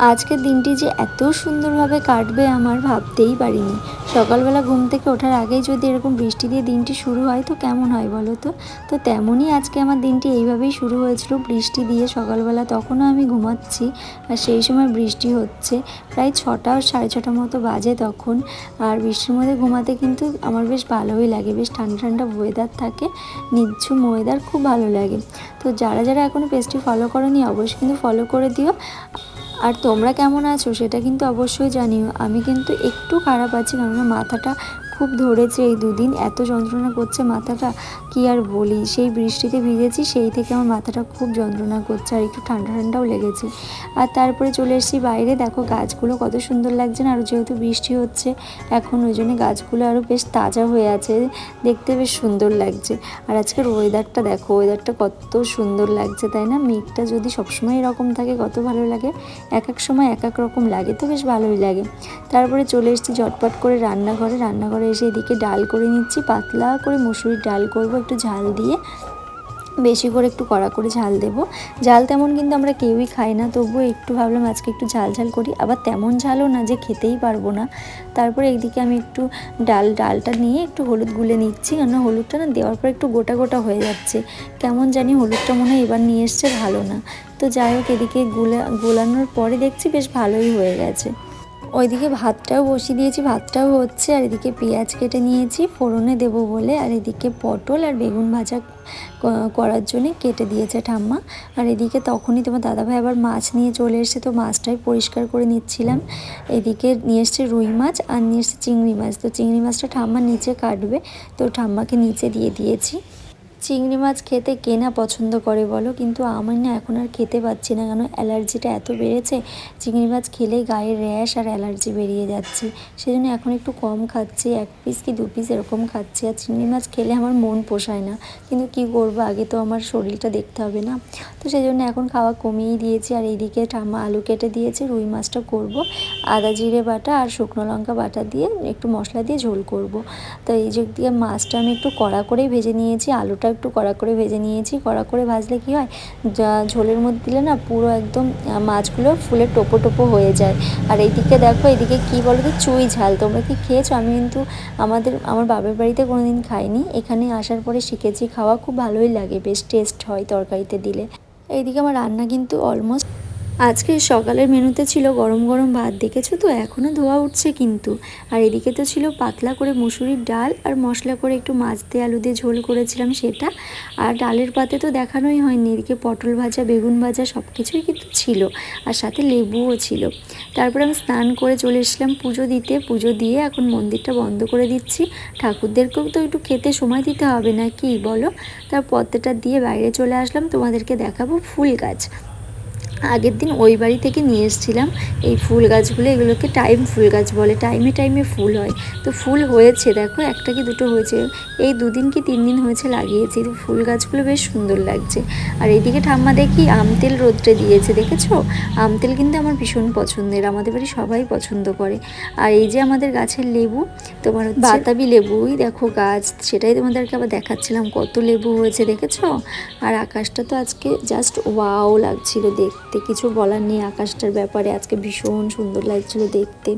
আজকের দিনটি যে এত সুন্দরভাবে কাটবে আমার ভাবতেই পারিনি। সকালবেলা ঘুম থেকে ওঠার আগেই যদি এরকম বৃষ্টি দিয়ে দিনটি শুরু হয়, তো কেমন হয় বলো তো? তো তেমনই আজকে আমার দিনটি এইভাবেই শুরু হয়েছিল। বৃষ্টি দিয়ে সকালবেলা তখনও আমি ঘুমাচ্ছি আর সেই সময় বৃষ্টি হচ্ছে। প্রায় ছটা সাড়ে ছটা মতো বাজে তখন। আর বৃষ্টির মধ্যে ঘুমাতে কিন্তু আমার বেশ ভালোই লাগে। বেশ ঠান্ডা ঠান্ডা ওয়েদার থাকে। নিঝুম ওয়েদার খুব ভালো লাগে। তো যারা যারা এখনও পেজটি ফলো করনি, অবশ্যই কিন্তু ফলো করে দিও। আর তোমরা কেমন আছো সেটা কিন্তু অবশ্যই জানিও। আমি কিন্তু একটু খারাপ আছি কেননা মাথাটা খুব ধরেছে এই দুদিন। এত যন্ত্রণা করছে মাথাটা। কি আর বলি? সেই বৃষ্টিতে ভিজেছি, সেই থেকে আমার মাথাটা খুব যন্ত্রণা করছে আর একটু ঠান্ডা ঠান্ডাও লেগেছে। আর তারপরে চলে এসেছি বাইরে। দেখো গাছগুলো কত সুন্দর লাগছে না, আর যেহেতু বৃষ্টি হচ্ছে, এখন ওই জন্য গাছগুলো আরও বেশ তাজা হয়ে আছে। দেখতে বেশ সুন্দর লাগছে। আর আজকের ওয়েদারটা দেখো ওয়েদারটা কত সুন্দর লাগছে, তাই না? মেঘটা যদি সবসময় এরকম থাকে, কত ভালো লাগে। এক এক সময় এক এক রকম লাগে, তো বেশ ভালোই লাগে। তারপরে চলে এসেছি ঝটপট করে রান্নাঘরে। রান্নাঘরে এসে এদিকে ডাল করে নিচ্ছি, পাতলা করে মুসুরির ডাল করব একটু ঝাল দিয়ে, বেশি করে একটু কড়া করে ঝাল দেবো। ঝাল তেমন কিন্তু আমরা কেউই খাই না, তবুও একটু ভাবলাম আজকে একটু ঝাল ঝাল করি। আবার তেমন ঝালও না যে খেতেই পারব না। তারপরে একদিকে আমি একটু ডাল, ডালটা নিয়ে একটু হলুদ গুলে নিচ্ছি, কেননা হলুদটা না দেওয়ার পর একটু গোটা গোটা হয়ে যাচ্ছে। কেমন জানি হলুদটা মনে হয় এবার নিয়ে এসছে ভালো না। তো যাই হোক, এদিকে গুলা, গোলানোর পরে দেখছি বেশ ভালোই হয়ে গেছে। ওইদিকে ভাতটাও বসিয়ে দিয়েছি, ভাতটাও হচ্ছে, আর এদিকে পেঁয়াজ কেটে নিয়েছি, ফোড়নে দেবো বলে, আর এদিকে পটল আর বেগুন ভাজা করার জন্যে কেটে দিয়েছে ঠাম্মা। আর এদিকে তখনই তোমার দাদাভাই আবার মাছ নিয়ে চলে এসেছে, তো মাছটাই পরিষ্কার করে নিচ্ছিলাম। এদিকে নিয়ে এসছে রুই মাছ আর নিয়ে এসছে চিংড়ি মাছ, তো চিংড়ি মাছটা ঠাম্মা নিচে কাটবে, তো ঠাম্মাকে নিচে দিয়ে দিয়েছি। চিংড়ি মাছ খেতে কে না পছন্দ করে বলো? কিন্তু আমার না এখন আর খেতে পাচ্ছি না। কেন? অ্যালার্জিটা এত বেড়েছে, চিংড়ি মাছ খেলেই গায়ে র্যাশ আর অ্যালার্জি বেরিয়ে যাচ্ছে। সেজন্য এখন একটু কম খাচ্ছি, এক পিস কি দু পিস এরকম খাচ্ছি। আর চিংড়ি মাছ খেলে আমার মন পোষায় না। কিন্তু কি করব? আগে তো আমার শরীরটা দেখতে হবে না। তো সেই জন্য এখন খাওয়া কমিয়েই দিয়েছি। আর এইদিকে ঠাম্মা আলু কেটে দিয়েছে, রুই মাছটা করব। আদা, জিরে বাটা আর শুকনো লঙ্কা বাটা দিয়ে একটু মশলা দিয়ে ঝোল করব। তো এই যে দিয়ে মাছটা আমি একটু কড়া করেই ভেজে নিয়েছি। আলুটা একটু কড়া করে ভেজে নিয়েছি। কড়া করে ভাজলে কি হয়? ঝোলের মধ্যে দিলে না পুরো একদম মাছগুলো ফুলে টোপো টোপো হয়ে যায়। আর এইদিকে দেখো এদিকে কি বলো তো চুই ঝাল। তোমরা কি খেয়েছো? আমি কিন্তু আমাদের, আমার বাবার বাড়িতে কোনো দিন খাইনি। এখানে আসার পরে শিখেছি, খাওয়া খুব ভালোই লাগে। বেশ টেস্ট হয় তরকারিতে দিলে। এইদিকে আমার রান্না কিন্তু অলমোস্ট আজকে সকালের মেনুতে ছিল গরম গরম ভাত, দেখেছ তো? এখনও ধোয়া উঠছে কিন্তু। আর এদিকে তো ছিল পাতলা করে মুসুরির ডাল আর মশলা করে একটু মাছ দিয়ে আলু দিয়ে ঝোল করেছিলাম সেটা। আর ডালের পাতে তো দেখানোই হয়নি, এদিকে পটল ভাজা, বেগুন ভাজা সব কিছুই কিন্তু ছিল। আর সাথে লেবুও ছিল। তারপরে আমি স্নান করে চলে এসলাম পুজো দিতে। পুজো দিয়ে এখন মন্দিরটা বন্ধ করে দিচ্ছি। ঠাকুরদেরকেও তো একটু খেতে সময় দিতে হবে না কি বলো? তার পদ্মাটা দিয়ে বাইরে চলে আসলাম, তোমাদেরকে দেখাবো ফুল গাছ। আগের দিন ওই বাড়ি থেকে নিয়ে এসেছিলাম। এই ফুল গাছগুলো, এগুলোকে টাইম ফুল গাছ বলে। টাইমে টাইমে ফুল হয়। তো ফুল হয়েছে, দেখো, একটা কি দুটো হয়েছে। এই দুদিন কি তিন দিন হয়েছে লাগিয়েছি। তো ফুল গাছগুলো বেশ সুন্দর লাগছে। আর এইদিকে ঠাম্মা দেখি আমতেল রোদ্রে দিয়েছে, দেখেছ? আমতেল কিন্তু আমার ভীষণ পছন্দের। আমাদের বাড়ি সবাই পছন্দ করে। আর এই যে আমাদের গাছের লেবু, তোমার বাতাবি লেবুই দেখো গাছ, সেটাই তোমাদেরকে আবার দেখাচ্ছিলাম। কত লেবু হয়েছে, দেখেছ? আর আকাশটা তো আজকে জাস্ট ওয়াও লাগছিল দেখতে। দেখতে কিছু বলার নেই। আকাশটার ব্যাপারে আজকে ভীষণ সুন্দর লাগছিল দেখতে।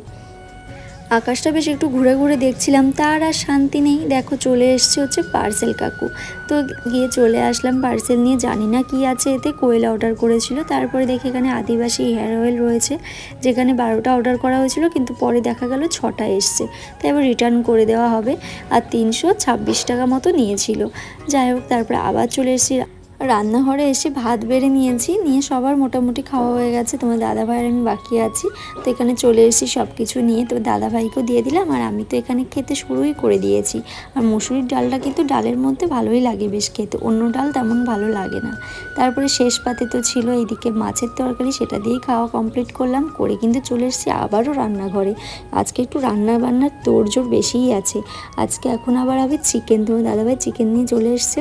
আকাশটা বেশ একটু ঘুরে ঘুরে দেখছিলাম, তার আর শান্তি নেই। দেখো, চলে এসছে হচ্ছে পার্সেল কাকু। তো গিয়ে চলে আসলাম পার্সেল নিয়ে। জানি না কি আছে এতে, কোয়েল অর্ডার করেছিল। তারপরে দেখি এখানে আদিবাসী হেয়ার অয়েল রয়েছে, যেখানে বারোটা অর্ডার করা হয়েছিল, কিন্তু পরে দেখা গেল ছটা এসছে। তাই এবার রিটার্ন করে দেওয়া হবে। আর তিনশো ছাব্বিশ টাকা মতো নিয়েছিল। যাই হোক, তারপরে আবার চলে এসেছি। রান্নাঘরে এসে ভাত বেড়ে নিয়েছি, নিয়ে সবার মোটামুটি খাওয়া হয়ে গেছে। তোমার দাদাভাইয়ের আমি বাকি আছি। তো এখানে চলে এসেছি সব কিছু নিয়ে। তো দাদাভাইকেও দিয়ে দিলাম, আর আমি তো এখানে খেতে শুরুই করে দিয়েছি। আর মুসুরির ডালটা কিন্তু ডালের মধ্যে ভালোই লাগে বেশ খেতে, অন্য ডাল তেমন ভালো লাগে না। তারপরে শেষ পাতে তো ছিল এইদিকে মাছের তরকারি, সেটা দিয়েই খাওয়া কমপ্লিট করলাম। করে কিন্তু চলে এসেছি আবারও রান্নাঘরে। আজকে একটু রান্না বান্নার তোড়জোড় বেশিই আছে। আজকে এখন আবার হবে চিকেন। তোমার দাদাভাই চিকেন নিয়ে চলে এসছে।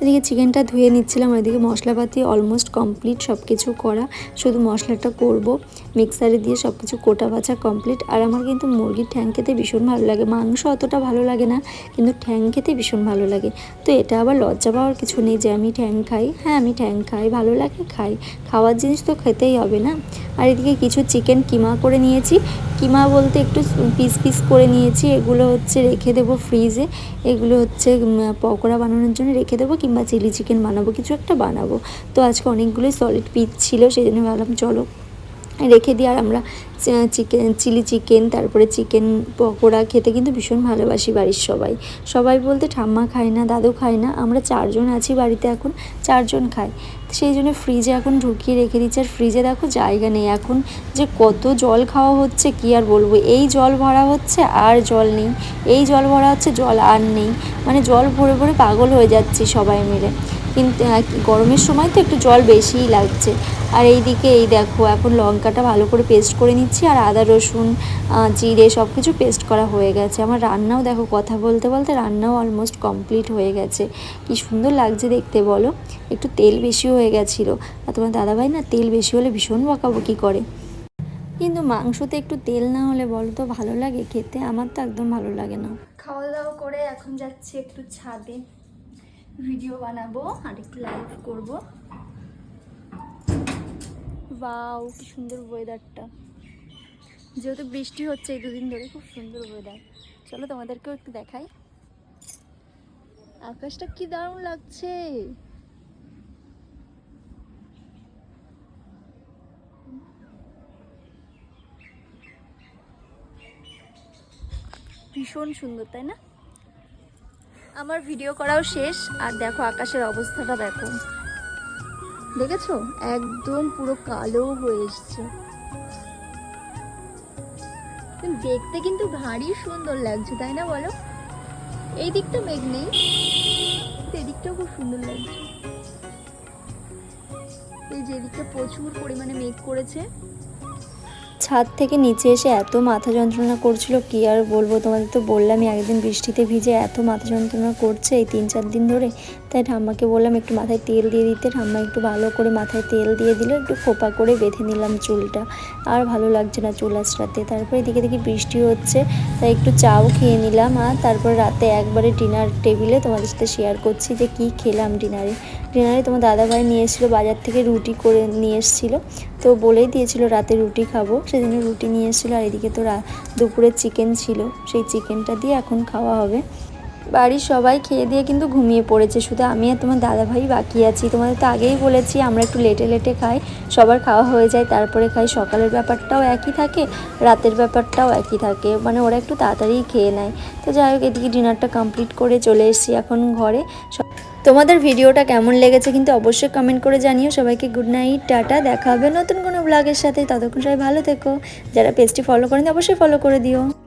এদিকে চিকেনটা ধুয়ে নিচ্ছিলাম ওইদিকে মশলাপাতি অলমোস্ট কমপ্লিট সব কিছু করা। শুধু মশলাটা করব। মিক্সারে দিয়ে সব কিছু কোটা বাছা কমপ্লিট আর আমার কিন্তু মুরগির ঠ্যাং খেতে ভীষণ ভালো লাগে। মাংস অতটা ভালো লাগে না, কিন্তু ঠ্যাং খেতে ভীষণ ভালো লাগে। তো এটা আবার লজ্জা পাওয়ার কিছু নেই যে আমি ঠ্যাং খাই। হ্যাঁ আমি ঠ্যাং খাই, ভালো লাগে, খাই। খাওয়ার জিনিস তো খেতেই হবে না। আর এদিকে কিছু চিকেন কিমা করে নিয়েছি। কিমা বলতে একটু পিস পিস করে নিয়েছি। এগুলো হচ্ছে রেখে দেবো ফ্রিজে এগুলো হচ্ছে পকোড়া বানানোর জন্য রেখে দেবো কিংবা চিলি চিকেন বানাবো। কিছু একটা বানাবো। তো আজকে অনেকগুলোই সলিড পিস ছিল, সেই জন্য ভাবলাম চলো রেখে দিই, আর আমরা চিকেন চিলি চিকেন তারপরে চিকেন পকোড়া খেতে কিন্তু ভীষণ ভালোবাসি বাড়ির সবাই। সবাই বলতে ঠাম্মা খায় না, দাদু খায় না, আমরা চারজন আছি বাড়িতে এখন, চারজন খাই সেই জন্য ফ্রিজে এখন ঢুকিয়ে রেখে দিচ্ছি, আর ফ্রিজে দেখো জায়গা নেই এখন, যে কত জল খাওয়া হচ্ছে, কি আর বলব? এই জল ভরা হচ্ছে, আর জল নেই। এই জল ভরা হচ্ছে, জল আর নেই। মানে জল ভরে ভরে পাগল হয়ে যাচ্ছি সবাই মিলে। কিন্তু গরমের সময় তো একটু জল বেশিই লাগছে। আর এই দিকে এই দেখো, এখন লঙ্কাটা ভালো করে পেস্ট করে নিচ্ছি, আর আদা, রসুন জিরে সব কিছু পেস্ট করা হয়ে গেছে। আমার রান্নাও দেখো, কথা বলতে বলতে রান্নাও অলমোস্ট কমপ্লিট হয়ে গেছে। কি সুন্দর লাগছে দেখতে, বলো? একটু তেল বেশি হয়ে গেছিল। আর তোমার দাদাভাই না, তেল বেশি হলে ভীষণ বকাবকি করে। কিন্তু মাংসতে একটু তেল না হলে বলো তো, ভালো লাগে? খেতে আমার তো একদম ভালো লাগে না। খাওয়া দাওয়া করে এখন যাচ্ছি একটু ছাদে। ভিডিও বানাবো আর একটু লাইভ করব। বাউ কি সুন্দর ওয়েদারটা যেহেতু বৃষ্টি হচ্ছে এই দুদিন ধরে, খুব সুন্দর ওয়েদার চলো তোমাদেরকেও একটু দেখাই। আকাশটা কি দারুণ লাগছে। ভীষণ সুন্দর, তাই না? আমার ভিডিও করাও শেষ, আর দেখো আকাশের অবস্থাটা দেখো। দেখেছ? একদম পুরো কালো হয়ে এসছে। দেখতে কিন্তু ভারী সুন্দর লাগছে, তাই না বলো? এই দিকটা মেঘ নেই এদিকটাও খুব সুন্দর লাগছে। এই যে এদিকটা প্রচুর পরিমাণে মেঘ করেছে। ছাদ থেকে নিচে এসে এত মাথা যন্ত্রণা করছিল, কি আর বলব? তোমাদের তো বললামই, একদিন বৃষ্টিতে ভিজে এত মাথা যন্ত্রণা করছে এই তিন চার দিন ধরে। তাই ঠাম্মাকে বললাম একটু মাথায় তেল দিয়ে দিতে। ঠাম্মা একটু ভালো করে মাথায় তেল দিয়ে দিল, একটু খোপা করে বেঁধে নিলাম চুলটা। আর ভালো লাগছে না চুল আঁচড়াতে। তারপরে এদিকে দেখি বৃষ্টি হচ্ছে, তাই একটু চাও খেয়ে নিলাম। আর তারপর রাতে একবারে ডিনার টেবিলে তোমাদের সাথে শেয়ার করছি যে কি খেলাম ডিনারে। ডিনারে তোমার দাদাভাই নিয়ে এসেছিল, বাজার থেকে রুটি করে নিয়ে এসেছিল। তো বলেই দিয়েছিল রাতে রুটি খাব। সেজন্য রুটি নিয়ে এসেছিল। আর এদিকে তো দুপুরে চিকেন ছিল। সেই চিকেনটা দিয়ে এখন খাওয়া হবে। বাড়ির সবাই খেয়ে দিয়ে কিন্তু ঘুমিয়ে পড়েছে। শুধু আমি আর তোমার দাদাভাই বাকি আছি। তোমাদের তো আগেই বলেছি, আমরা একটু লেটে লেটে খাই, সবার খাওয়া হয়ে যায়, তারপরে খাই। সকালের ব্যাপারটাও একই থাকে, রাতের ব্যাপারটাও একই থাকে। মানে ওরা একটু তাড়াতাড়ি খেয়ে নেয়। তো যাই হোক, এদিকে ডিনারটা কমপ্লিট করে চলে এসেছি এখন ঘরে। তোমাদের ভিডিওটা কেমন লেগেছে কিন্তু অবশ্যই কমেন্ট করে জানিও। সবাইকে গুড নাইট টাটা। দেখা হবে নতুন কোনো ব্লগের সাথে। ততক্ষণ সবাই ভালো থেকো। যারা পেজটি ফলো করেন, অবশ্যই ফলো করে দিও।